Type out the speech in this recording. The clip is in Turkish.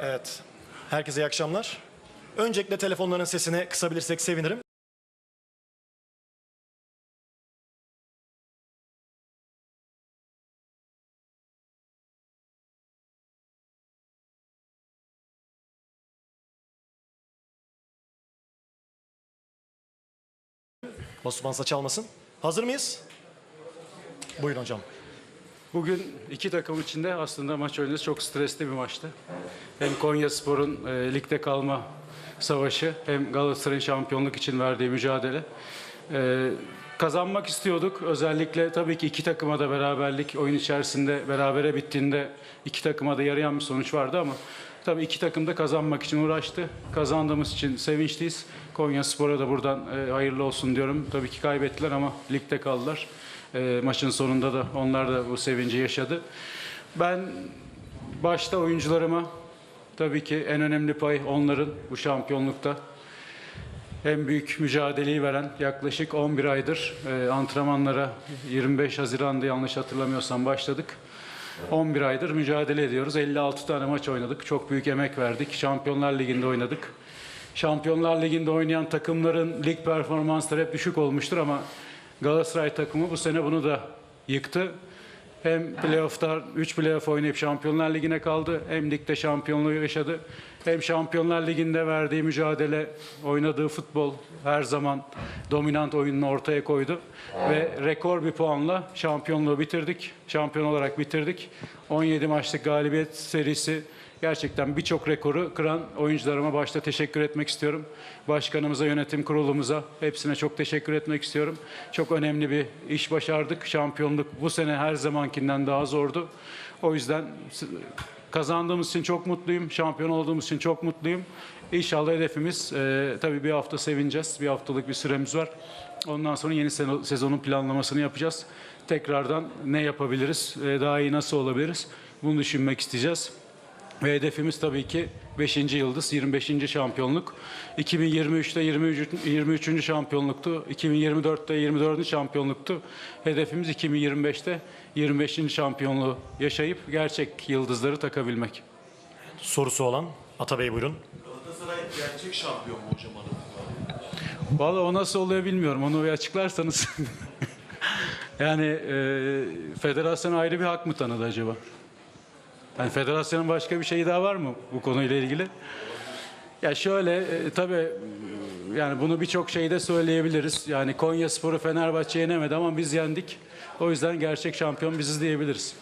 Evet. Herkese iyi akşamlar. Öncelikle telefonların sesini kısabilirsek sevinirim. Osman saç almasın. Hazır mıyız? Buyurun hocam. Bugün iki takım içinde aslında maç oynadı. Çok stresli bir maçtı. Hem Konya Spor'un e, ligde kalma savaşı hem Galatasaray'ın şampiyonluk için verdiği mücadele. E, kazanmak istiyorduk. Özellikle tabii ki iki takıma da beraberlik oyun içerisinde berabere bittiğinde iki takıma da yarayan bir sonuç vardı ama tabii iki takım da kazanmak için uğraştı. Kazandığımız için sevinçliyiz. Konya Spor'a da buradan e, hayırlı olsun diyorum. Tabii ki kaybettiler ama ligde kaldılar. E, maçın sonunda da onlar da bu sevinci yaşadı. Ben başta oyuncularıma tabii ki en önemli pay onların bu şampiyonlukta en büyük mücadeleyi veren yaklaşık 11 aydır e, antrenmanlara 25 Haziran'da yanlış hatırlamıyorsam başladık. 11 aydır mücadele ediyoruz. 56 tane maç oynadık. Çok büyük emek verdik. Şampiyonlar Ligi'nde oynadık. Şampiyonlar Ligi'nde oynayan takımların lig performansları hep düşük olmuştur ama Galatasaray takımı bu sene bunu da yıktı. Hem playoff'ta 3 playoff oynayıp Şampiyonlar Ligi'ne kaldı. Hem ligde şampiyonluğu yaşadı. Hem Şampiyonlar Ligi'nde verdiği mücadele, oynadığı futbol her zaman dominant oyununu ortaya koydu. Ve rekor bir puanla şampiyonluğu bitirdik. Şampiyon olarak bitirdik. 17 maçlık galibiyet serisi gerçekten birçok rekoru kıran oyuncularıma başta teşekkür etmek istiyorum. Başkanımıza, yönetim kurulumuza hepsine çok teşekkür etmek istiyorum. Çok önemli bir iş başardık. Şampiyonluk bu sene her zamankinden daha zordu. O yüzden kazandığımız için çok mutluyum. Şampiyon olduğumuz için çok mutluyum. İnşallah hedefimiz e, tabii bir hafta sevineceğiz. Bir haftalık bir süremiz var. Ondan sonra yeni sezonun planlamasını yapacağız. Tekrardan ne yapabiliriz, e, daha iyi nasıl olabiliriz bunu düşünmek isteyeceğiz. Ve hedefimiz tabii ki 5. yıldız, 25. şampiyonluk. 2023'te 23. 23. şampiyonluktu. 2024'te 24. şampiyonluktu. Hedefimiz 2025'te 25. şampiyonluğu yaşayıp gerçek yıldızları takabilmek. Sorusu olan Atabey buyurun. Galatasaray gerçek şampiyon mu hocam adı? Vallahi o nasıl oluyor bilmiyorum. Onu bir açıklarsanız. yani e, federasyon ayrı bir hak mı tanıdı acaba? Yani federasyonun başka bir şeyi daha var mı bu konuyla ilgili? Ya şöyle e, tabii yani bunu birçok şeyde söyleyebiliriz. Yani Konya Sporu Fenerbahçe yenemedi ama biz yendik. O yüzden gerçek şampiyon biziz diyebiliriz.